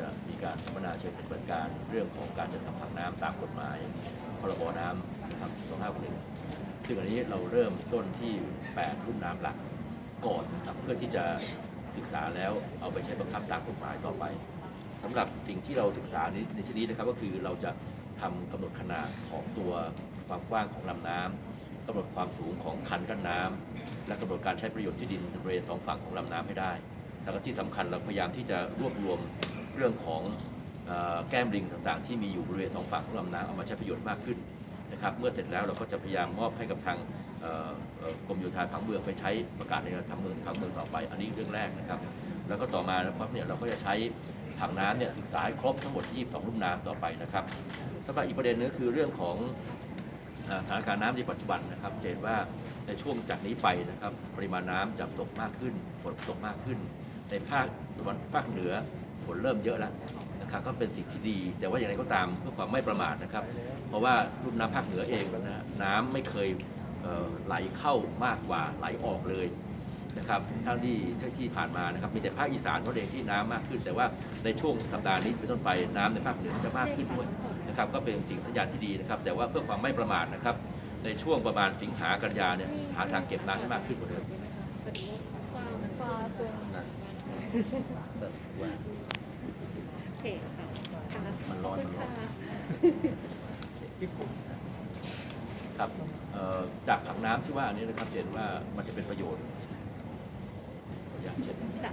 จะมีการสัมมนาเชิงปฏิบัติการเรื่องของการจัดทำผังน้ำตามกฎหมายพรบน้ำนะครับ2561ซึ่งอันนี้เราเริ่มต้นที่ 8 รุ่มน้ำหลักก่อนนะครับเพื่อที่จะศึกษาแล้วเอาไปใช้บังคับตามกฎหมายต่อไปสำหรับสิ่งที่เราศึกษาในในชนิดนะครับก็คือเราจะทำกำหนดขนาดของตัวความกว้างของลำน้ำกำหนดความสูงของคันกั้นน้ำและกำหนดการใช้ประโยชน์ที่ดินบริเวณสองฝั่งของลำน้ำให้ได้แล้วก็ที่สำคัญเราพยายามที่จะรวบรวม เรื่องของแก้มลิงต่างๆ ที่มีอยู่บริเวณสองฝั่งของลำน้ำเอามาใช้ประโยชน์มากขึ้นนะครับเมื่อเสร็จแล้วเราก็จะพยายามมอบให้กับทางกรมโยธาผังเมืองไปใช้ประกาศในการทำเมืองผังเมืองต่อไป อันนี้เรื่องแรกนะครับ แล้วก็ต่อมานะครับเนี่ยเราก็จะใช้ผังน้ำเนี่ยศึกษาครบทั้งหมด 22รุ่มน้ำต่อไปนะครับสำหรับอีกประเด็นนึงคือเรื่องของสถานการณ์น้ำในปัจจุบันนะครับเห็นว่าในช่วงจากนี้ไปนะครับ ปริมาณน้ำจะตกมากขึ้นฝนตกมากขึ้น ในภาคตะวันภาคเหนือ ฝนเริ่มเยอะแล้วนะครับก็เป็นสิ่งที่ดี แต่ว่าอย่างไรก็ตามเพื่อความไม่ประมาทนะครับ เพราะว่ารุ่มน้ำภาคเหนือเองนะน้ำไม่เคยไหลเข้ามากกว่าไหลออกเลยนะครับทั้งที่ทั้งที่ผ่านมานะครับมีแต่ภาคอีสานเท่านั้นเองที่น้ำมากขึ้น แต่ว่าในช่วงสัปดาห์นี้เป็นต้นไปน้ำในภาคเหนือจะมากขึ้นด้วยนะครับก็เป็นสิ่งสัญญาณที่ดีนะครับ แต่ว่าเพื่อความไม่ประมาทนะครับ ในช่วงประมาณสิงหากันยาเนี่ยหาทางเก็บน้ำให้มากขึ้นกว่าเดิม ฟ้าฟ้าตัวนะแต่ว่าโอเคค่ะมันร้อนขบคุณค่ะครับเอ่อจากถังน้ำที่ว่านี้นะครับจะเห็นว่ามันจะเป็นประโยชน์อย่างเช่นจ้ะ